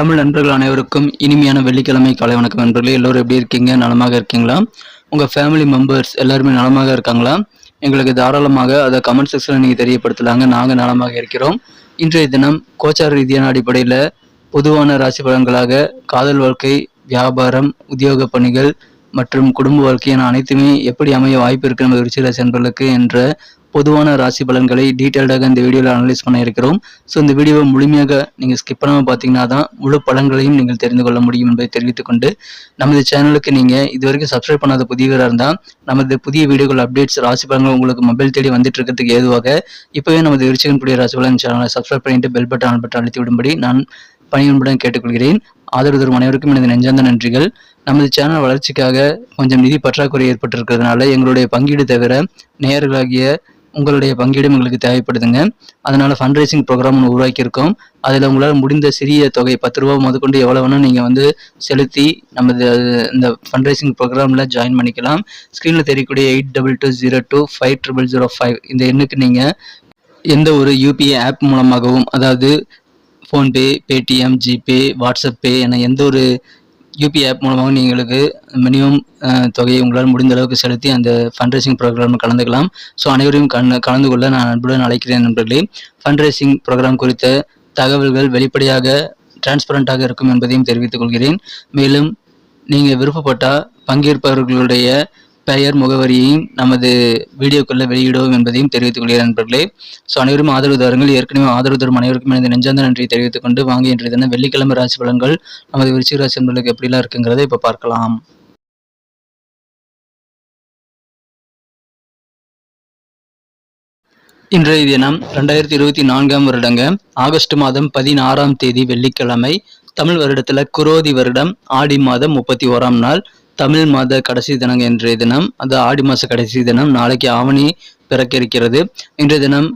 தமிழ் நண்பர்கள் அனைவருக்கும் இனிமையான வெள்ளிக்கிழமை காலை வணக்கம் நண்பர்களே. எல்லோரும் எப்படி இருக்கீங்க? நலமாக இருக்கீங்களா? உங்கள் ஃபேமிலி மெம்பர்ஸ் எல்லாருமே நலமாக இருக்காங்களா? எங்களுக்கு தாராளமாக அதை கமெண்ட் செக்ஷனில் நீங்கள் தெரியப்படுத்தலாங்க. நாங்கள் நலமாக இருக்கிறோம். இன்றைய தினம் கோச்சார ரீதியான அடிப்படையில் பொதுவான ராசி பலன்களாக காதல் வாழ்க்கை வியாபாரம் உத்தியோக பணிகள் மற்றும் குடும்ப வாழ்க்கை என அனைத்துமே எப்படி அமைய வாய்ப்பு இருக்கு நம்ம விருச்சிக நண்பர்களுக்கு என்ற பொதுவான ராசி பலன்களை டீட்டெயில்டாக இந்த வீடியோவில் அனலைஸ் பண்ண இருக்கிறோம். ஸோ இந்த வீடியோவை முழுமையாக நீங்கள் ஸ்கிப் பண்ணாமல் பார்த்தீங்கன்னா தான் முழு பலன்களையும் நீங்கள் தெரிந்து கொள்ள முடியும் என்பதை தெரிவித்துக்கொண்டு நமது சேனலுக்கு நீங்கள் இதுவரைக்கும் சப்ஸ்கிரைப் பண்ணாத புதியவராக இருந்தால் நமது புதிய வீடியோக்கள் அப்டேட்ஸ் ராசி பலன்கள் உங்களுக்கு மொபைல் தேடி வந்துட்டு இருக்கிறதுக்கு ஏதுவாக இப்போவே நமது விருச்சிகன் புதிய ராசி பலன் சேனலை சப்ஸ்கிரைப் பண்ணிட்டு பெல் பட்டன் ஆன் பட்டன் அழுத்தி விடும்படி நான் பணியுடன் கேட்டுக்கொள்கிறேன். ஆதரவு தரும் அனைவருக்கும் எனது நெஞ்சார்ந்த நன்றிகள். நமது சேனல் வளர்ச்சிக்காக கொஞ்சம் நிதி பற்றாக்குறை ஏற்பட்டிருக்கிறதுனால எங்களுடைய பங்கீடு தவிர நேயர்களாகிய உங்களுடைய பங்கீடும் எங்களுக்கு தேவைப்படுதுங்க. அதனால் ஃபண்ட் ரைசிங் ப்ரோக்ராம் ஒன்று உருவாக்கியிருக்கோம். அதில் உங்களால் முடிந்த சிறிய தொகை பத்து ரூபா முதற்கொண்டு எவ்வளோ வேணால் நீங்கள் வந்து செலுத்தி நமது இந்த ஃபண்ட் ரைசிங் ப்ரோக்ராமில் ஜாயின் பண்ணிக்கலாம். ஸ்க்ரீனில் தெரியக்கூடிய eight double two zero two five triple zero five இந்த எண்ணுக்கு நீங்கள் எந்த ஒரு யூபிஐ ஆப் மூலமாகவும் அதாவது PhonePe Paytm GPay WhatsApp Pay என எந்த ஒரு யூபி ஆப் மூலமாக நீங்களுக்கு மினிமம் தொகையை உங்களால் முடிந்த அளவுக்கு செலுத்தி அந்த ஃபண்ட் ரைசிங் ப்ரோக்ராமில் கலந்துக்கலாம். ஸோ அனைவரையும் கண் கலந்து கொள்ள நான் அன்புடன் அழைக்கிறேன் நண்பர்களே. ஃபண்ட் ரைசிங் ப்ரோக்ராம் குறித்த தகவல்கள் வெளிப்படையாக டிரான்ஸ்பரண்டாக இருக்கும் என்பதையும் தெரிவித்துக் கொள்கிறேன். மேலும் நீங்கள் விருப்பப்பட்டால் பங்கேற்பவர்களுடைய பெயர் முகவரியையும் நமது வீடியோக்குள்ள வெளியிடுவோம் என்பதையும் தெரிவித்துக் கொள்கிறேன் நண்பர்களே. ஸோ அனைவரும் ஆதரவு தாருங்கள். ஏற்கனவே ஆதரவு தரும் அனைவருக்கும் எனது நெஞ்சார்ந்த நன்றியை தெரிவித்துக் கொண்டு வாங்க. இன்றைய தினம் வெள்ளிக்கிழமை ராசி பலன்கள் நமது விருச்சிக ராசி நண்பர்களுக்கு எப்படிலாம் இருக்குங்கிறத இப்போ பார்க்கலாம். இன்றைய தினம் ரெண்டாயிரத்தி இருபத்தி நான்காம் வருடங்க ஆகஸ்ட் மாதம் பதினாறாம் தேதி வெள்ளிக்கிழமை தமிழ் வருடத்துல குரோதி வருடம் ஆடி மாதம் முப்பத்தி ஓராம் நாள் தமிழ் மாத கடைசி தினம் இன்றைய தினம் அது ஆடி மாத கடைசி தினம் நாளைக்கு ஆவணி பிறக்க இருக்கிறது இன்றைய தினம்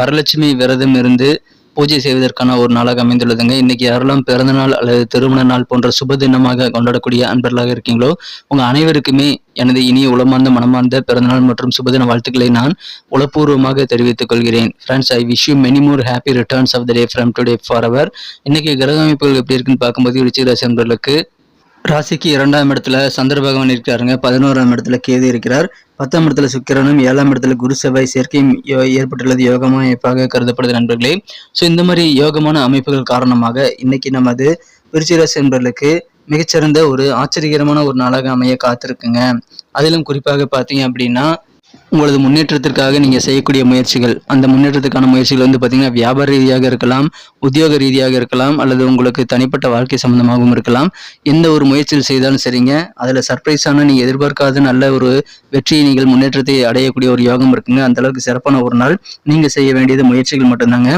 வரலட்சுமி விரதம் இருந்து பூஜை செய்வதற்கான ஒரு நாளாக அமைந்துள்ளதுங்க. இன்னைக்கு யாரெல்லாம் பிறந்த நாள் அல்லது திருமண நாள் போன்ற சுப தினமாக கொண்டாடக்கூடிய அன்பர்களாக இருக்கீங்களோ உங்க அனைவருக்குமே எனது இனிய உளமார்ந்த மனமார்ந்த பிறந்தநாள் மற்றும் சுபதின வாழ்த்துக்களை நான் உளப்பூர்வமாக தெரிவித்துக் கொள்கிறேன். Friends I wish you many more happy returns of the day from today for அவர் இன்னைக்கு கிரக அமைப்புகள் எப்படி இருக்குன்னு பார்க்கும்போது ரிச்சிகராசி அன்பர்களுக்கு ராசிக்கு இரண்டாம் இடத்துல சந்திர பகவான் இருக்கிறாருங்க பதினோராம் இடத்துல கேது இருக்கிறார். பத்தாம் இடத்துல சுக்கிரனும் ஏழாம் இடத்துல குரு செவ்வாய் சேர்க்கையும் ஏற்பட்டுள்ளது. யோகமான அமைப்பாக கருதப்படுது நண்பர்களே. ஸோ இந்த மாதிரி யோகமான அமைப்புகள் காரணமாக இன்னைக்கு நமது விருச்சிராசி என்பர்களுக்கு மிகச்சிறந்த ஒரு ஆச்சரியகரமான ஒரு நாளாக அமைய காத்திருக்குங்க. அதிலும் குறிப்பாக பார்த்தீங்க அப்படின்னா உங்களது முன்னேற்றத்திற்காக நீங்கள் செய்யக்கூடிய முயற்சிகள் அந்த முன்னேற்றத்துக்கான முயற்சிகள் வந்து பார்த்தீங்கன்னா வியாபார ரீதியாக இருக்கலாம் உத்தியோக ரீதியாக இருக்கலாம் அல்லது உங்களுக்கு தனிப்பட்ட வாழ்க்கை சம்பந்தமாகவும் இருக்கலாம். எந்த ஒரு முயற்சியில் செய்தாலும் சரிங்க. அதில் சர்ப்ரைஸான நீங்கள் எதிர்பார்க்காத நல்ல ஒரு வெற்றியை நீங்கள் முன்னேற்றத்தை அடையக்கூடிய ஒரு யோகம் இருக்குங்க. அந்த அளவுக்கு சிறப்பான ஒரு நாள் நீங்கள் செய்ய வேண்டியது முயற்சிகள் மட்டும்தாங்க.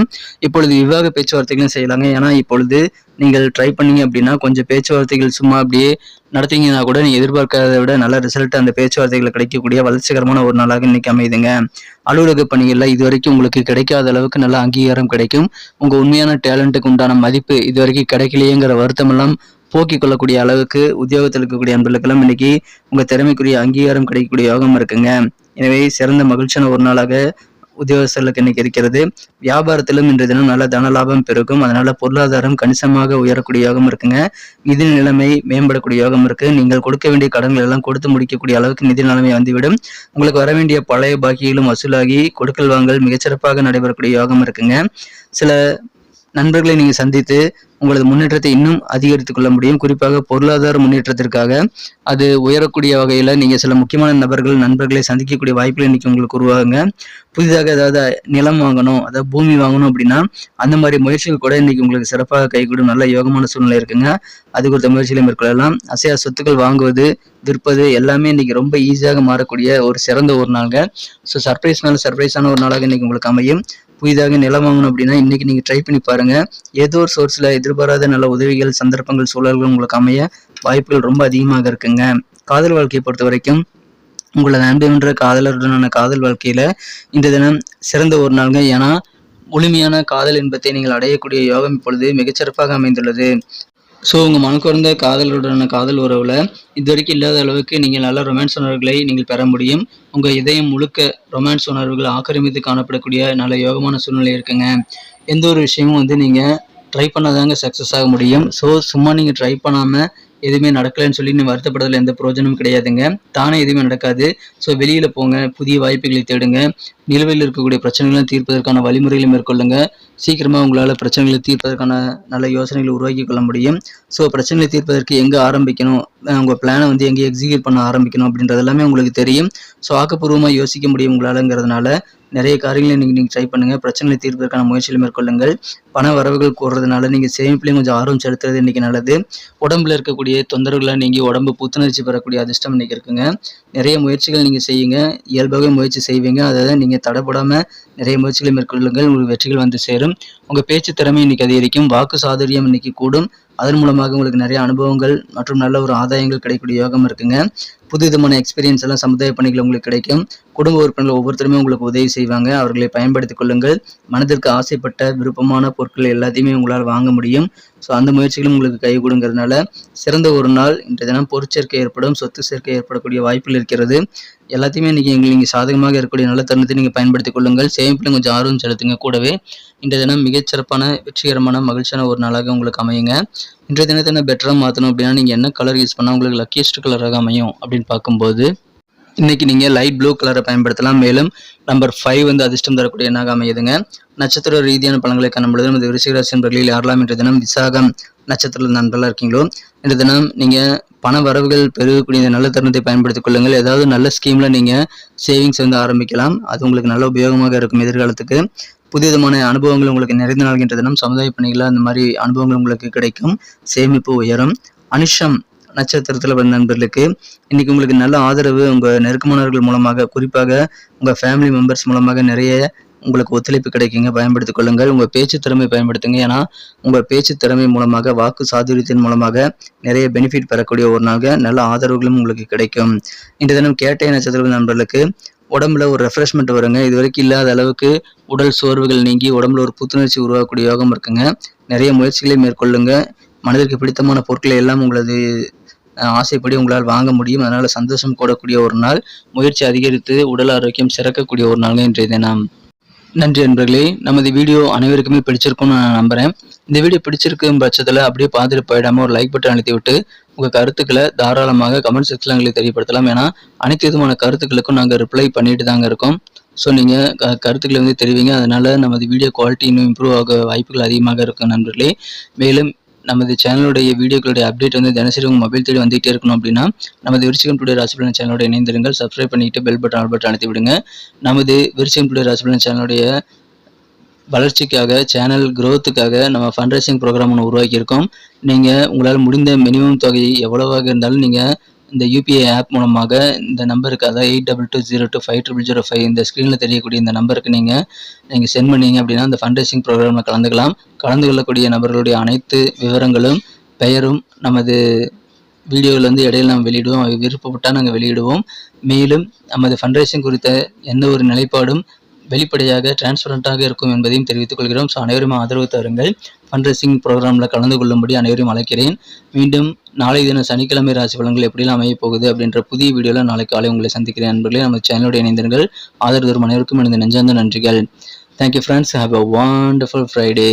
இப்பொழுது விவாக பேச்சுவார்த்தைகளும் செய்யலாங்க. ஏன்னா இப்பொழுது நீங்கள் ட்ரை பண்ணீங்க அப்படின்னா கொஞ்சம் பேச்சுவார்த்தைகள் சும்மா அப்படியே நடத்தீங்கன்னா கூட நீங்கள் எதிர்பார்க்காத விட நல்ல ரிசல்ட் அந்த பேச்சுவார்த்தைகள் கிடைக்கக்கூடிய வளர்ச்சிகரமான ஒரு நாளாக இன்னைக்கு அமையுதுங்க அலுவலக பணிகளில் இது வரைக்கும் உங்களுக்கு கிடைக்காத அளவுக்கு நல்ல அங்கீகாரம் கிடைக்கும். உங்கள் உண்மையான டேலண்ட்டுக்கு உண்டான மதிப்பு இது வரைக்கும் கிடைக்கலையேங்கிற வருத்தம் எல்லாம் போக்கிக் கொள்ளக்கூடிய அளவுக்கு உத்தியோகத்தில் இருக்கக்கூடிய அன்பர்களுக்கெல்லாம் இன்னைக்கு உங்கள் திறமைக்குரிய அங்கீகாரம் கிடைக்கக்கூடிய யோகம் இருக்குங்க. எனவே சிறந்த மகிழ்ச்சியான ஒரு நாளாக உத்தியோகஸ்தர்களுக்கு இன்னைக்கு இருக்கிறது. வியாபாரத்திலும் இன்றைய தினம் நல்ல தன லாபம் பெருகும். அதனால பொருளாதாரம் கணிசமாக உயரக்கூடிய யோகம் இருக்குங்க. நிதி நிலைமை மேம்படக்கூடிய யோகம் இருக்கு. நீங்கள் கொடுக்க வேண்டிய கடன்கள் எல்லாம் கொடுத்து முடிக்கக்கூடிய அளவுக்கு நிதி நிலைமை வந்துவிடும். உங்களுக்கு வர வேண்டிய பழைய பாக்கியிலும் வசூலாகி கொடுக்கல் வாங்கல் மிகச்சிறப்பாக நடைபெறக்கூடிய யோகம் இருக்குங்க. சில நண்பர்களை நீங்கள் சந்தித்து உங்களது முன்னேற்றத்தை இன்னும் அதிகரித்துக் கொள்ள முடியும். குறிப்பாக பொருளாதார முன்னேற்றத்திற்காக அது உயரக்கூடிய வகையில் நீங்கள் சில முக்கியமான நபர்கள் நண்பர்களை சந்திக்கக்கூடிய வாய்ப்புகள் இன்னைக்கு உங்களுக்கு உருவாகுங்க. புதிதாக ஏதாவது நிலம் வாங்கணும் அதாவது பூமி வாங்கணும் அப்படின்னா அந்த மாதிரி முயற்சிகள் கூட இன்னைக்கு உங்களுக்கு சிறப்பாக கைகூடும். நல்ல யோகமான சூழ்நிலை இருக்குங்க. அது குறித்த முயற்சிகளை மேற்கொள்ளலாம். அசையா சொத்துக்கள் வாங்குவது விற்பது எல்லாமே இன்னைக்கு ரொம்ப ஈஸியாக மாறக்கூடிய ஒரு சிறந்த ஒரு நாளுங்க. ஸோ சர்ப்ரைஸ் மேலே சர்ப்ரைஸான ஒரு நாளாக இன்னைக்கு உங்களுக்கு அமையும். புதிதாக நிலம் வாங்கணும் அப்படின்னா இன்னைக்கு நீங்கள் ட்ரை பண்ணி பாருங்க. ஏதோ ஒரு சோர்ஸில் எதிர்பாராத நல்ல உதவிகள் சந்தர்ப்பங்கள் சூழல்கள் உங்களுக்கு அமைய வாய்ப்புகள் ரொம்ப அதிகமாக இருக்குங்க. காதல் வாழ்க்கையை பொறுத்த வரைக்கும் உங்களது அன்புன்ற காதலருடனான காதல் வாழ்க்கையில இந்த தினம் சிறந்த ஒரு நாளுங்க. ஏன்னா முழுமையான காதல் இன்பத்தை நீங்கள் அடையக்கூடிய யோகம் இப்பொழுது மிகச்சிறப்பாக அமைந்துள்ளது. ஸோ உங்கள் மனக்குறந்த காதலுடனான காதல் உறவில் இது வரைக்கும் இல்லாத அளவுக்கு நீங்கள் நல்ல ரொமான்ஸ் உணர்வுகளை நீங்கள் பெற முடியும். உங்கள் இதயம் முழுக்க ரொமான்ஸ் உணர்வுகள் ஆக்கிரமித்து காணப்படக்கூடிய நல்ல யோகமான சூழ்நிலை இருக்குங்க. எந்த ஒரு விஷயமும் வந்து நீங்கள் ட்ரை பண்ணாதாங்க சக்ஸஸ் ஆக முடியும். ஸோ சும்மா நீங்கள் ட்ரை பண்ணாமல் எதுவுமே நடக்கலைன்னு சொல்லி நீ வருத்தப்படுறதுல எந்த பிரயோஜனமும் கிடையாதுங்க. தானே எதுவுமே நடக்காது. ஸோ வெளியில் போங்க புதிய வாய்ப்புகளை தேடுங்க. நிலுவையில் இருக்கக்கூடிய பிரச்சனைகளை தீர்ப்பதற்கான வழிமுறைகளை மேற்கொள்ளுங்க. சீக்கிரமாக உங்களால் பிரச்சனைகளை தீர்ப்பதற்கான நல்ல யோசனைகளை உருவாக்கி கொள்ள முடியும். ஸோ பிரச்சனைகளை தீர்ப்பதற்கு எங்கே ஆரம்பிக்கணும்? உங்கள் பிளானை வந்து எங்கே எக்ஸிக்யூட் பண்ண ஆரம்பிக்கணும் அப்படின்றது எல்லாமே உங்களுக்கு தெரியும். ஸோ ஆக்கப்பூர்வமாக யோசிக்க முடியும் உங்களாலங்கிறதுனால. நிறைய காரியங்களை நீங்கள் நீங்கள் ட்ரை பண்ணுங்கள் பிரச்சனைகளை தீர்ப்பதற்கான முயற்சிகளை மேற்கொள்ளுங்கள். பண வரவுகள் கூடுறதுனால நீங்கள் சேமிப்புலையும் கொஞ்சம் ஆர்வம் செலுத்துறது இன்றைக்கி நல்லது. உடம்புல இருக்கக்கூடிய தொந்தரவுகளை நீங்கள் உடம்பு புத்துணர்ச்சி பெறக்கூடிய அதிர்ஷ்டம் இன்றைக்கி இருக்குங்க. நிறைய முயற்சிகள் நீங்கள் செய்யுங்க. இயல்பாகவே முயற்சி செய்வீங்க. அதை நீங்கள் தடைப்படாமல் நிறைய முயற்சிகளை மேற்கொள்ளுங்கள். உங்களுக்கு வெற்றிகள் வந்து சேரும். உங்கள் பேச்சு திறமை இன்னைக்கு அதிகரிக்கும். வாக்கு சாதுரியம் இன்னைக்கு கூடும். அதன் மூலமாக உங்களுக்கு நிறைய அனுபவங்கள் மற்றும் நல்ல ஒரு ஆதாயங்கள் கிடைக்கக்கூடிய யோகம் இருக்குங்க. புது விதமான எக்ஸ்பீரியன்ஸ் எல்லாம் சமுதாய பணிகள் உங்களுக்கு கிடைக்கும். குடும்ப உறுப்பினர்கள் ஒவ்வொருத்தருமே உங்களுக்கு உதவி செய்வாங்க. அவர்களை பயன்படுத்திக் கொள்ளுங்கள். மனதிற்கு ஆசைப்பட்ட விருப்பமான பொருட்கள் எல்லாத்தையுமே உங்களால் வாங்க முடியும். ஸோ அந்த முயற்சிகளும் உங்களுக்கு கை கொடுங்கிறதுனால சிறந்த ஒரு நாள் இன்றைய தினம் பொருட்சேர்க்கை ஏற்படும் சொத்து சேர்க்கை ஏற்படக்கூடிய வாய்ப்புகள் இருக்கிறது. எல்லாத்தையுமே இன்றைக்கி எங்களுக்கு நீங்கள் சாதகமாக இருக்கக்கூடிய நல்ல தருணத்தை நீங்கள் பயன்படுத்திக் கொள்ளுங்கள். சேமிப்பில் கொஞ்சம் ஆர்வம் செலுத்துங்க. கூடவே இன்றைய தினம் மிகச்சிறப்பான வெற்றிகரமான மகிழ்ச்சியான ஒரு நாளாக உங்களுக்கு அமையுங்க. இன்றைய தினத்தை என்ன பெட்டராக மாற்றணும் அப்படின்னா நீங்கள் என்ன கலர் யூஸ் பண்ணால் உங்களுக்கு லக்கியஸ்ட் கலராக அமையும் அப்படின்னு பார்க்கும்போது இன்றைக்கி நீங்கள் லைட் ப்ளூ கலரை பயன்படுத்தலாம். மேலும் நம்பர் ஃபைவ் வந்து அதிர்ஷ்டம் தரக்கூடிய எண்ணாக அமையுதுங்க. நட்சத்திர ரீதியான பலன்களை காணும்பொழுது நமது விருச்சிகராசி நண்பர்களில் யாரெல்லாம் இன்றைய தினம் விசாகம் நட்சத்திர நண்பர்களாக இருக்கீங்களோ இன்றைய தினம் நீங்கள் பண வரவுகள் பெருகக்கூடிய இந்த நல்ல தருணத்தை பயன்படுத்திக் கொள்ளுங்கள். ஏதாவது நல்ல ஸ்கீமில் நீங்கள் சேவிங்ஸ் வந்து ஆரம்பிக்கலாம். அது உங்களுக்கு நல்ல உபயோகமாக இருக்கும் எதிர்காலத்துக்கு. புதிய விதமான அனுபவங்கள் உங்களுக்கு நிறைந்த நாள்கின்ற தினம் சமுதாய பணிகளாக அந்த மாதிரி அனுபவங்கள் உங்களுக்கு கிடைக்கும். சேமிப்பு உயரும். அனுஷம் நட்சத்திரத்தில் பிறந்த நண்பர்களுக்கு இன்றைக்கி உங்களுக்கு நல்ல ஆதரவு உங்கள் நெருக்கமானவர்கள் மூலமாக குறிப்பாக உங்கள் ஃபேமிலி மெம்பர்ஸ் மூலமாக நிறைய உங்களுக்கு ஒத்துழைப்பு கிடைக்குங்க. பயன்படுத்திக் கொள்ளுங்கள். உங்கள் பேச்சு திறமை பயன்படுத்துங்க. ஏன்னா உங்கள் பேச்சு திறமை மூலமாக வாக்கு சாதுரியத்தின் மூலமாக நிறைய பெனிஃபிட் பெறக்கூடிய ஒரு நாளாக நல்ல ஆதரவுகளும் உங்களுக்கு கிடைக்கும். இன்று தினம் கேட்டை நட்சத்திர நண்பர்களுக்கு உடம்புல ஒரு ரெஃப்ரெஷ்மெண்ட் வருங்க. இது வரைக்கும் இல்லாத அளவுக்கு உடல் சோர்வுகள் நீங்கி உடம்புல ஒரு புத்துணர்ச்சி உருவாக்கக்கூடிய யோகம் இருக்குங்க. நிறைய முயற்சிகளை மேற்கொள்ளுங்க. மனதிற்கு பிடித்தமான பொருட்களை எல்லாம் உங்களது ஆசைப்படி உங்களால் வாங்க முடியும். அதனால் சந்தோஷம் கூடக்கூடிய ஒரு நாள் முயற்சி அதிகரித்து உடல் ஆரோக்கியம் சிறக்கக்கூடிய ஒரு நாள் இன்றைய தினம். நன்றி நண்பர்களே நமது வீடியோ அனைவருக்குமே பிடிச்சிருக்கும்னு நான் நம்புகிறேன் இந்த வீடியோ பிடிச்சிருக்கும் பட்சத்தில் அப்படியே பார்த்துட்டு போயிடாமல் ஒரு லைக் பட்டன் அழுத்தி விட்டு உங்கள் கருத்துக்களை தாராளமாக கமெண்ட் செக்ஷனில் எங்களுக்கு தெரியப்படுத்தலாம். ஏன்னா அனைத்து விதமான கருத்துக்களுக்கும் நாங்கள் ரிப்ளை பண்ணிட்டு தாங்க இருக்கோம். ஸோ நீங்கள் க கருத்துக்களை வந்து தெரிவிங்க. அதனால் நமது வீடியோ குவாலிட்டி இன்னும் இம்ப்ரூவ் ஆக வாய்ப்புகள் அதிகமாக இருக்கும் நண்பர்களே. மேலும் நமது சேனலுடைய வீடியோக்களுடைய அப்டேட் வந்து தினசரி உங்கள் மொபைல் தேடி வந்துகிட்டே இருக்கணும் அப்படின்னா நமது விருச்சிகம் டுடே ராசிபலன் சேனலோட இணைந்திருங்கள். சப்ஸ்கிரைப் பண்ணிட்டு பெல் பட்டன் ஆல் பட்டன் அழுத்தி விடுங்க. நமது விருச்சிகம் டுடே ராசிபலன் சேனலுடைய வளர்ச்சிக்காக சேனல் க்ரோத்துக்காக நம்ம ஃபண்ட் ரைசிங் ப்ரோக்ராம் ஒன்று உருவாக்கியிருக்கோம். நீங்கள் உங்களால் முடிந்த மினிமம் தொகை எவ்வளவாக இருந்தாலும் நீங்கள் இந்த யூபிஐ ஆப் மூலமாக இந்த நம்பருக்கு அதாவது eight double two zero two five triple zero five இந்த ஸ்க்ரீனில் தெரியக்கூடிய இந்த நம்பருக்கு நீங்கள் நீங்கள் சென்ட் பண்ணீங்க அப்படின்னா இந்த ஃபண்ட் ரைசிங் ப்ரோக்ராமில் கலந்துக்கலாம். கலந்து கொள்ளக்கூடிய நபர்களுடைய அனைத்து விவரங்களும் பெயரும் நமது வீடியோவில் வந்து இடையில் நாம் வெளியிடுவோம். விருப்பப்பட்டால் நாங்கள் வெளியிடுவோம். மேலும் நமது ஃபண்ட் ரைசிங் குறித்த எந்த ஒரு நிலைப்பாடும் வெளிப்படையாக டிரான்ஸ்பரண்டாக இருக்கும் என்பதையும் தெரிவித்துக் கொள்கிறோம். ஸோ அனைவரும் ஆதரவு தருங்கள். ஃபண்ட் ரேசிங் ப்ரோக்ராமில் கலந்து கொள்ளும்படி அனைவரும் அழைக்கிறேன். மீண்டும் நாளை தினம் சனிக்கிழமை ராசி பலன்கள் எப்படிலாம் அமைய போகுது அப்படின்ற புதிய வீடியோவில் நாளை காலை உங்களை சந்திக்கிறேன். நண்பர்களே நம்ம சேனலோடு இணைந்திருங்கள். ஆதரவு தரும் அனைவருக்கும் எனது நெஞ்சார்ந்த நன்றிகள். Thank you friends have a wonderful Friday